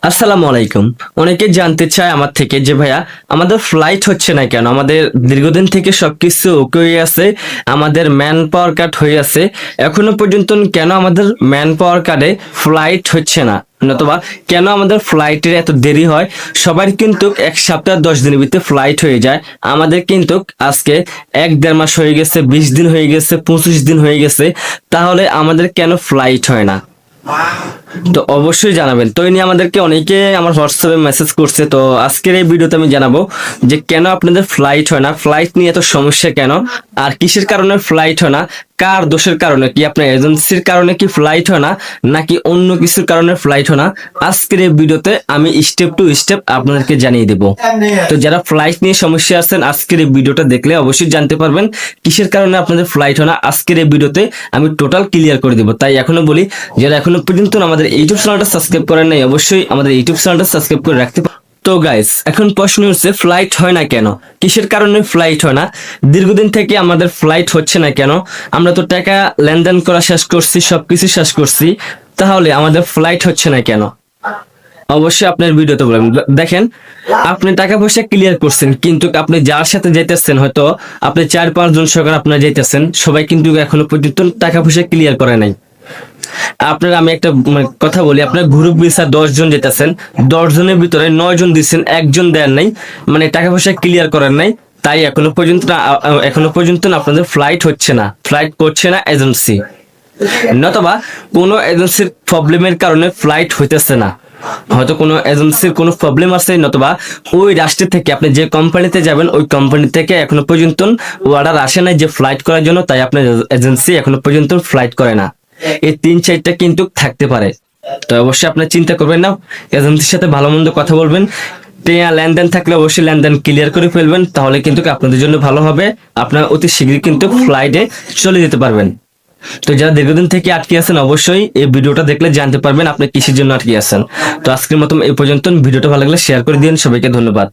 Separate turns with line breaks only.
আসসালামু আলাইকুম। অনেকে জানতে চায় আমার থেকে যে, ভাইয়া, আমাদের ফ্লাইট হচ্ছে না কেন? আমাদের দীর্ঘদিন থেকে সবকিছু ওকে হয়ে আছে, আমাদের ম্যান পাওয়ার কাট হয়ে আছে। এখনও পর্যন্ত কেন আমাদের ম্যান পাওয়ার কার্ডে ফ্লাইট হচ্ছে না? নতুবা কেন আমাদের ফ্লাইটের এত দেরি হয়? সবার কিন্তু এক সপ্তাহ, দশ দিনের ভিতরে ফ্লাইট হয়ে যায়। আমাদের কিন্তু আজকে এক দেড় মাস হয়ে গেছে, বিশ দিন হয়ে গেছে, পঁচিশ দিন হয়ে গেছে। তাহলে আমাদের কেন ফ্লাইট হয় না? তো অবশ্যই জানাবেন। তো নিয়ে আমাদেরকে অনেকে আমার হোয়াটসঅ্যাপে মেসেজ করছে, তো আজকের এই ভিডিওতে আমি জানাব যে কেন আপনাদের ফ্লাইট হয় না? ফ্লাইট নিয়ে এত সমস্যা কেন? আর কিসের কারণে ফ্লাইট হয় না? কার দোষের কারণে? কি আপনার এজেন্সির কারণে কি ফ্লাইট হয় না? নাকি অন্য কিছুর কারণে ফ্লাইট হয় না? আজকের এই ভিডিওতে আমি স্টেপ টু স্টেপ আপনাদেরকে জানিয়ে দেব। তো যারা ফ্লাইট নিয়ে সমস্যা আছেন, আজকের এই ভিডিওটা দেখলে অবশ্যই জানতে পারবেন কিসের কারণে আপনাদের ফ্লাইট হয় না? আজকের এই ভিডিওতে আমি টোটাল ক্লিয়ার করে দেবো। তাই এখনও বলি, যারা এখনও পর্যন্ত আমাদের ইউটিউব চ্যানেলটা সাবস্ক্রাইব করেন নাই, অবশ্যই আমাদের ইউটিউব চ্যানেলটা সাবস্ক্রাইব করে রাখতে তো গাইস এখন প্রশ্ন হচ্ছে ফ্লাইট হয় না কেন? কিসের কারণে ফ্লাইট হয় না? দীর্ঘদিন থেকে আমাদের ফ্লাইট হচ্ছে না কেন? আমরা তো টাকা লেনদেন করা শেষ করছি, সবকিছু শেষ করছি, তাহলে আমাদের ফ্লাইট হচ্ছে না কেন? অবশ্যই আপনার ভিডিওতে বলবেন। দেখেন, আপনি টাকা পয়সা ক্লিয়ার করছেন, কিন্তু আপনি যার সাথে যাইতেছেন, হয়তো আপনি চার পাঁচ জন সরকার আপনার যাইতেছেন, সবাই কিন্তু এখনও পর্যন্ত টাকা পয়সা ক্লিয়ার করে নাই। আপনার, আমি একটা কথা বলি, আপনার গ্রুপ ভিসা দশ জন যেতেছেন দশ জনের ভিতরে নয় জন দিচ্ছেন, একজন দেন নাই মানে টাকা পয়সা ক্লিয়ার করেন নাই, তাই এখনও পর্যন্ত না- এখনও পর্যন্ত না আপনাদের ফ্লাইট হচ্ছে না ফ্লাইট করছে না এজেন্সি নতবা কোনো এজেন্সির প্রবলেমের কারণে ফ্লাইট হইতেছে না। হয়তো কোনো এজেন্সির কোনো প্রবলেম আছে, নতুবা ওই রাষ্ট্রের থেকে আপনি যে কোম্পানিতে যাবেন, ওই কোম্পানি থেকে এখনও পর্যন্ত অর্ডার আসে নাই যে ফ্লাইট করার জন্য, তাই আপনার এজেন্সি এখনও পর্যন্ত ফ্লাইট করে না। এই তিন চারটা কিন্তু থাকতে পারে। তো অবশ্যই আপনি চিন্তা করবেন না। এজেন্সির সাথে ভালো মন্দ কথা বলবেন। লেনদেন থাকলে অবশ্যই লেনদেন ক্লিয়ার করে ফেলবেন। তাহলে কিন্তু আপনাদের জন্য ভালো হবে। আপনার অতি শীঘ্রই কিন্তু ফ্লাইটে চলে যেতে পারবেন। তো যারা দীর্ঘদিন থেকে আটকে আছেন, অবশ্যই এই ভিডিওটা দেখলে জানতে পারবেন আপনি কিসের জন্য আটকে আছেন। তো আজকের মতন এই পর্যন্ত। ভিডিওটা ভালো লাগলে শেয়ার করে দিন। সবাইকে ধন্যবাদ।